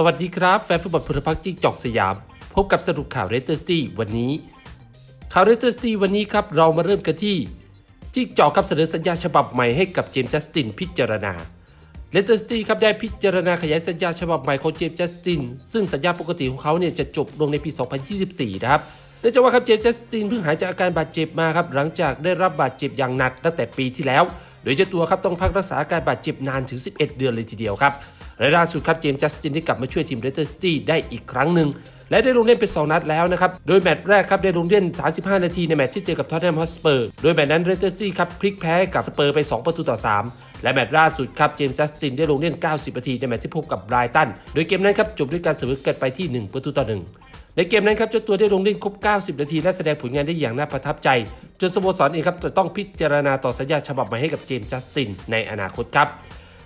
สวัสดีครับแฟนฟุตบอลพลพักจิ๊กจอกสยาม พบกับสรุปข่าวเรสเตอร์สตี้วันนี้ ข่าวเรสเตอร์สตี้วันนี้ครับ เรามาเริ่มกันที่ จิ๊กจอกครับเสนอสัญญาฉบับใหม่ให้กับเจมส์จัสตินพิจารณาเลสเตอร์สตี้ครับได้พิจารณาขยายสัญญาฉบับใหม่ของเจมส์จัสติน ซึ่งสัญญาปกติของเขาเนี่ยจะจบลงในปี 2024 นะครับเนื่องจากว่าครับเจมส์จัสตินเพิ่งหายจากอาการบาดเจ็บมาครับหลังจากได้รับบาดเจ็บอย่างหนักตั้งแต่ปีที่แล้ว โดยเจ้าตัวครับต้องพักรักษาอาการบาดเจ็บนานถึง 11 เดือนเลยทีเดียวครับ และล่าสุดครับเจมส์จัสตินได้กลับมาช่วยทีมเรสเตอร์ซิตี้ได้อีกครั้งหนึ่งและได้ลงเล่นเป็น2นัดแล้วนะครับ โดยแมตช์แรกครับได้ลงเล่น 35 นาทีในแมตช์ที่เจอกับท็อตแนมฮอสเปอร์ โดยแมตช์นั้นเรสเตอร์ซิตี้ครับพลิกแพ้กับสเปอร์ไป 2 ประตูต่อ 3 และแมตช์ล่าสุดครับเจมส์จัสตินได้ลงเล่น 90 นาทีในแมตช์ที่พบกับไบรตัน โดยเกมนั้นครับจบด้วยการเสมอกันไปที่ 1 ประตูต่อ 1ในเกมนั้นครับเจ้าตัวได้ลงเล่นครบ 90 นาที และแสดงผลงานได้อย่างน่าประทับใจ จนสโมสรเองครับจะต้องพิจารณาต่อสัญญาฉบับใหม่ให้กับเจมส์จัสตินในอนาคตครับ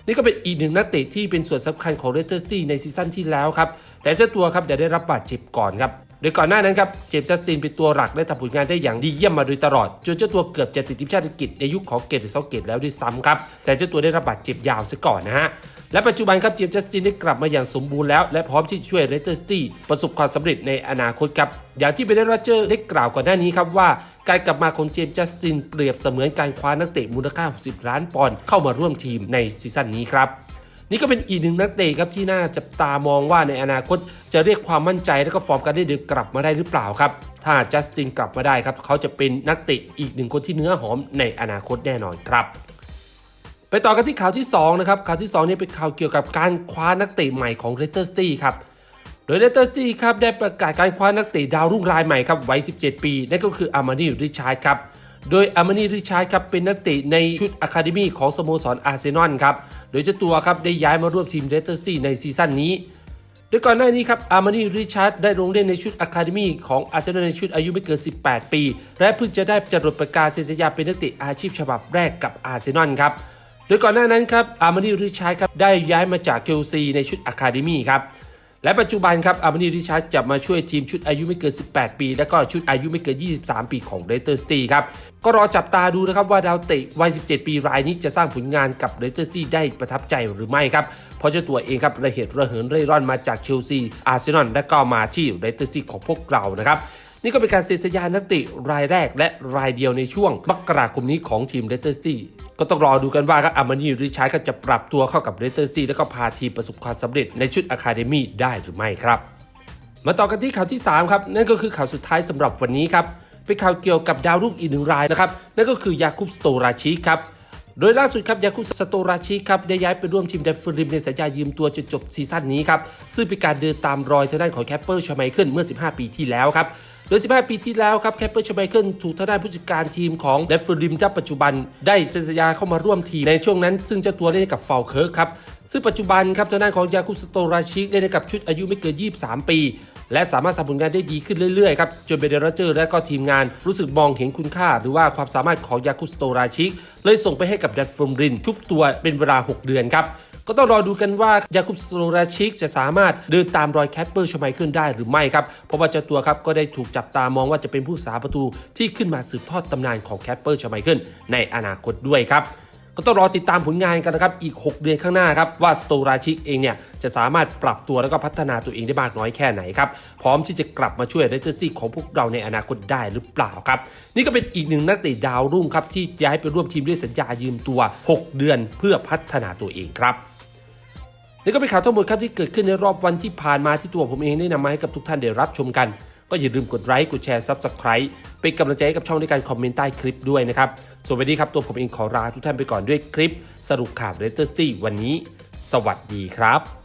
นี่ก็เป็นอีกหนึ่งนักเตะที่เป็นส่วนสำคัญของเรสเตอร์ซิตี้ในซีซั่นที่แล้วครับ แต่เจ้าตัวครับได้รับบาดเจ็บก่อนครับ โดยก่อนหน้านั้นครับเจมส์จัสตินเป็นตัวหลักและทำผลงานได้อย่างดีเยี่ยมมาโดยตลอด จนเจ้าตัวเกือบจะติดทีมชาติอังกฤษในยุคของเกตหรือเซาเกตแล้วด้วยซ้ำครับ แต่เจ้าตัวได้รับบาดเจ็บยาวซะก่อนนะฮะ และปัจจุบันครับเจมส์จัสตินได้กลับมาอย่างสมบูรณ์แล้วและพร้อมที่จะช่วยเรสเตอร์ซิตี้ประสบความสำเร็จในอนาคตครับอย่างที่เบรนด์โรเจอร์ได้กล่าวก่อนหน้านี้ครับว่า การกลับมาของเจมส์จัสตินเปรียบเสมือนการคว้านักเตะมูลค่า 60 ล้านปอนด์เข้ามาร่วมทีมในซีซั่นนี้ครับ นี่ก็เป็นอีกหนึ่งนักเตะครับที่น่าจับตามองว่าในอนาคตจะเรียกความมั่นใจและก็ฟอร์มการได้เดินกลับมาได้หรือเปล่าครับ ถ้าจัสตินกลับมาได้ครับ เขาจะเป็นนักเตะอีกหนึ่งคนที่เนื้อหอมในอนาคตแน่นอนครับไปต่อกันที่ข่าวที่2นะครับข่าวที่2นี่เป็นข่าวเกี่ยวกับการคว้านักเตะใหม่ของเรสเตอร์สตี้ครับโดยเรสเตอร์สตี้ครับได้ประกาศการคว้านักเตะดาวรุ่งรายใหม่ครับวัย 17 ปีนั่นก็คืออามานีริชาร์ดครับ โดยอามานีริชาร์ดครับเป็นนักเตะในชุดอะคาเดมีของสโมสรอาร์เซนอลครับ โดยเจ้าตัวครับได้ย้ายมาร่วมทีมเรสเตอร์สตี้ในซีซั่นนี้ โดยก่อนหน้านี้ครับอาร์มานีริชาร์ดได้ลงเล่นในชุดอะคาเดมีของอาร์เซนอลในชุดอายุไม่เกิน 18 ปี และเพิ่งจะได้จดประกาศเซ็นสัญญาเป็นนักเตะอาชีพฉบับแรกกับอาร์เซนอลครับ โดยก่อนหน้านั้นครับอาร์มานีริชาร์ดครับได้ย้ายมาจากเชลซีในชุดอะคาเดมีครับ และปัจจุบันครับอาร์มานีริชาร์ดจะมาช่วยทีมชุดอายุไม่เกิน 18 ปี และก็ชุดอายุไม่เกิน 23 ปีของเรสเตอร์สตี้ครับก็รอจับตาดูนะครับว่าดาวเตะวัย 17 ปีรายนี้จะสร้างผลงานกับเรสเตอร์สตี้ได้ประทับใจหรือไม่ครับ เพราะเจ้าตัวเองครับระเหตุระเหินเร่ร่อนมาจากเชลซีอาร์เซนอลและก็มาที่เรสเตอร์สตี้ของพวกเรานะครับนี่ก็เป็นการเซ็นสัญญานักเตะรายแรกและรายเดียวในช่วงมกราคมนี้ของทีมเรสเตอร์สตี้ ก็ต้องรอดูกันว่าครับอามานีริชาร์ดจะปรับตัวเข้ากับเรสเตอร์ซีแล้วก็พาทีมประสบความสำเร็จในชุดอะคาเดมี่ได้หรือไม่ครับ มาต่อกันที่ข่าวที่ 3 ครับ นั่นก็คือข่าวสุดท้ายสำหรับวันนี้ครับเป็นข่าวเกี่ยวกับดาวรุ่งอีกหนึ่งรายนะครับนั่นก็คือยาคุปสโตราชิครับโดยล่าสุดครับยาคุปสโตราชิครับได้ย้ายไปร่วมทีมเดฟฟิริมในสัญญายืมตัวจนจบซีซั่นนี้ครับซึ่งเป็นการเดินตามรอยทางด้านของแคปเปอร์ชไมเคิลเมื่อ 15 ปีที่แล้วครับ ดย 15 ปีที่แล้วครับแคปเปอร์ชไมเคิลถูกทางด้านผู้จัดการทีมของเดฟเฟอริมณปัจจุบัน ได้เซ็นสัญญาเข้ามาร่วมทีมในช่วงนั้น ซึ่งเจ้าตัวเล่นกับฟอลเคิร์กครับ ซึ่งปัจจุบันครับทางด้านของยาคุสโตราชิเล่นกับชุดอายุไม่เกิน 23 ปี และสามารถทำผลงานได้ดีขึ้นเรื่อยๆครับจนเบเดรเจอร์และก็ทีมงานรู้สึกมองเห็นคุณค่า หรือว่าความสามารถของยาคุสโตราชิกเลยส่งไปให้กับดัตฟรมรินชุบตัวเป็นเวลา 6 เดือนครับ ก็ต้องรอดูกันว่ายาคุปสโตราชิกจะสามารถเดินตามรอยแคทเปอร์ชไมเคิลได้หรือไม่ครับ เพราะว่าเจ้าตัวครับก็ได้ถูกจับตามองว่าจะเป็นผู้สาประตูที่ขึ้นมาสืบทอดตำนานของแคทเปอร์ชไมเคิลในอนาคตด้วยครับก็ต้องรอติดตามผลงานกันนะครับ อีก 6 เดือนข้างหน้าครับ ว่าสโตราชิกเองเนี่ย จะสามารถปรับตัวแล้วก็พัฒนาตัวเองได้มากน้อยแค่ไหนครับ พร้อมที่จะกลับมาช่วยเรสเตอร์ซิตี้ของพวกเราในอนาคตได้หรือเปล่าครับ นี่ก็เป็นอีกหนึ่งนักเตะดาวรุ่งครับ ที่ย้ายไปร่วมทีมด้วยสัญญายืมตัว 6 เดือนเพื่อพัฒนาตัวเองครับ นี่ก็เป็นข่าวทั้งหมดครับที่เกิดขึ้นในรอบวันที่ผ่านมาที่ตัวผมเองได้นำมาให้กับทุกท่านได้รับชมกัน ก็อย่าลืมกดไลค์กดแชร์ซับสไคร b ์เป็นกำลังใจให้กับช่องในการคอมเมนต์ใต้คลิปด้วยนะครับส่วนวันนี้ครับตัวผมเองขอลาทุกท่านไปก่อนด้วยคลิป สรุปข่าวเรสเตอร์สตี้วันนี้ สวัสดีครับ